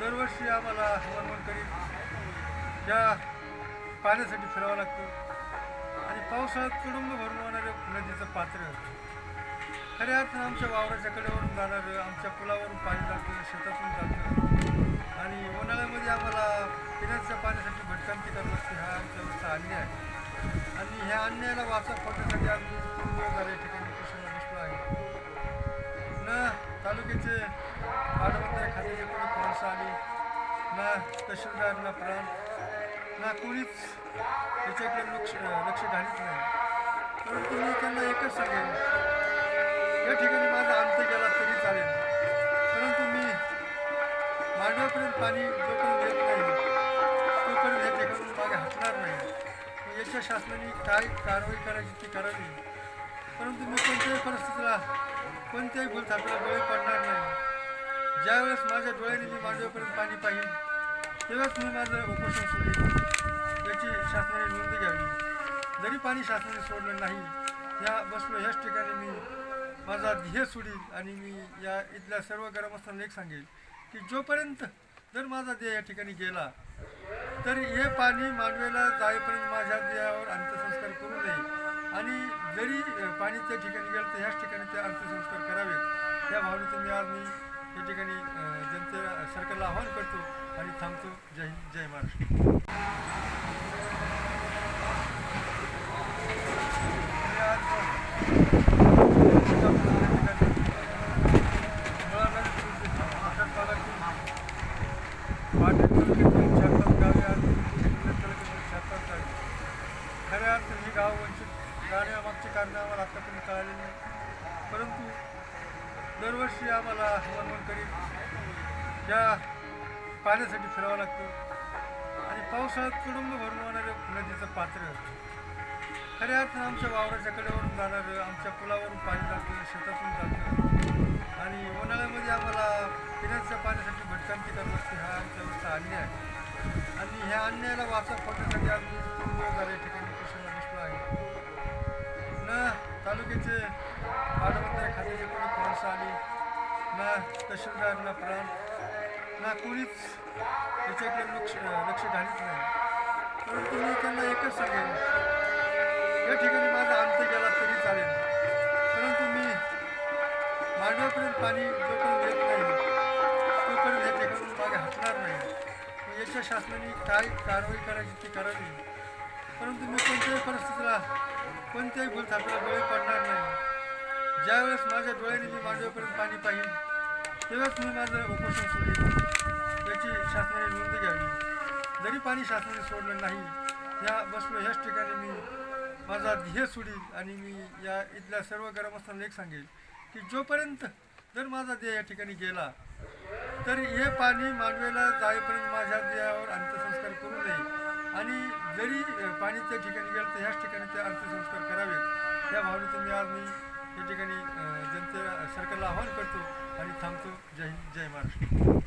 दरवर्षी आम्हाला वनवन करीत त्या पाण्यासाठी फिरावं लागतं. आणि पावसाळ्यात तुडुंब भरून होणारे नदीचं पात्र. खऱ्या अर्थानं आमच्या वावराच्या कडेवरून जाणारं आमच्या पुलावरून पाणी लागतं शेतातून जातं. आणि उन्हाळ्यामध्ये आम्हाला पिण्याच्या पाण्यासाठी भटकांती करत असते हा आमचा अन्याय आहे. आणि ह्या अन्यायाला वाचा फोडण्यासाठी आम्ही या ठिकाणी कृष्ण आहे. ना तालुक्याचे पाटबंधारे खात्याचे कोणी माणसं आली ना तहसीलदार ना प्राण ना कोणीच त्याच्याकडे लक्ष लक्ष घालीत नाही. परंतु मी त्यांना एकच सांगेन या ठिकाणी माझा अंत गेला तरी चालेल. परंतु मी मांडव्यापर्यंत पाणी जोपर्यंत येत नाही तोपर्यंत या ठिकाणी मागे हटणार नाही. याच्या शासनाने काय कारवाई करायची ती करावी. परंतु मी कोणत्याही परिस्थितीला कोणत्याही भूलथापाला डोळे पडणार नाही. ज्यावेळेस माझ्या डोळ्याने मी माझ्यापर्यंत पाणी पाहिजे तेव्हाच मी माझं उपोषण सोडेल. याची शासनाने नोंद घ्यावी. जरी पाणी शासनाने सोडलं नाही या बसलो ह्याच ठिकाणी मी माझा ध्येय सोडील आणि मी या इथल्या सर्व ग्रामस्थांना एक सांगेल की जोपर्यंत जर माझा ध्येय या ठिकाणी गेला तर हे पाणी मांडवेला जाईपर्यंत माझ्या देहावर अंत्यसंस्कार करू नये. आणि जरी पाणी त्या ठिकाणी गेलं तर ह्याच ठिकाणी ते अंत्यसंस्कार करावे. या भावनेतून मी आज मी या ठिकाणी जनते सरकारला आवाहन करतो आणि थांबतो. जय हिंद जय महाराष्ट्र. दरवर्षी आम्हाला वनवन करीत या पाण्यासाठी फिरावं लागतं. आणि पावसाळ्यात तुडुंब भरून होणारं नदीचं पात्र. खऱ्या अर्थानं आमच्या वावराच्या कडेवरून जाणारं आमच्या पुलावरून पाणी जातं शेतातून जातं. आणि उन्हाळ्यामध्ये आम्हाला पिण्याच्या पाण्यासाठी भटकांती करावी लागते हा आमच्यावरचा अन्याय आहे. आणि ह्या अन्यायाला वाचा फोडण्यासाठी आम्ही झाले ठिकाणी प्रश्न बसलो आहे. ना तालुक्याचे पाटबंधारे खात्याचे कोणी माणसं आली ना तहसीलदार ना प्राण ना कोणीच त्याच्याकडे लक्ष लक्ष घालत नाही. परंतु मी त्यांना एकच सांगेन. या ठिकाणी माझा अंत गेला तरी चालेल. परंतु मी मांडवापर्यंत पाणी जोपर्यंत देत नाही तोपर्यंत हे ठिकाणून मागे हटणार नाही. याच्या शासनाने काय कारवाई करायची ती करावी. परंतु मी कोणत्याही परिस्थितीला कोणत्याही भूलथापाला बळी पडणार नाही. ज्यावेळेस माझ्या डोळ्याने मी मांडव्यापर्यंत पाणी पाहिजे तेव्हाच मी माझं उपोषण सोडेल. याची शासनाने नोंद घ्यावी. जरी पाणी शासनाने सोडलं नाही या बसलो ह्याच ठिकाणी मी. माझा ध्येय सोडील आणि मी या इथल्या सर्व ग्रामस्थांना एक सांगेल की जोपर्यंत जर माझा ध्येय या ठिकाणी गेला तर हे पाणी मांडवेला जाईपर्यंत माझ्या देहावर अंत्यसंस्कार करू नये. आणि जरी पाणी त्या ठिकाणी गेलं तर ह्याच ठिकाणी ते अंत्यसंस्कार करावे या भावनेतून मी आज मी या ठिकाणी जनते सरकारला आवाहन करतो आणि थांबतो. जय हिंद जय महाराष्ट्र.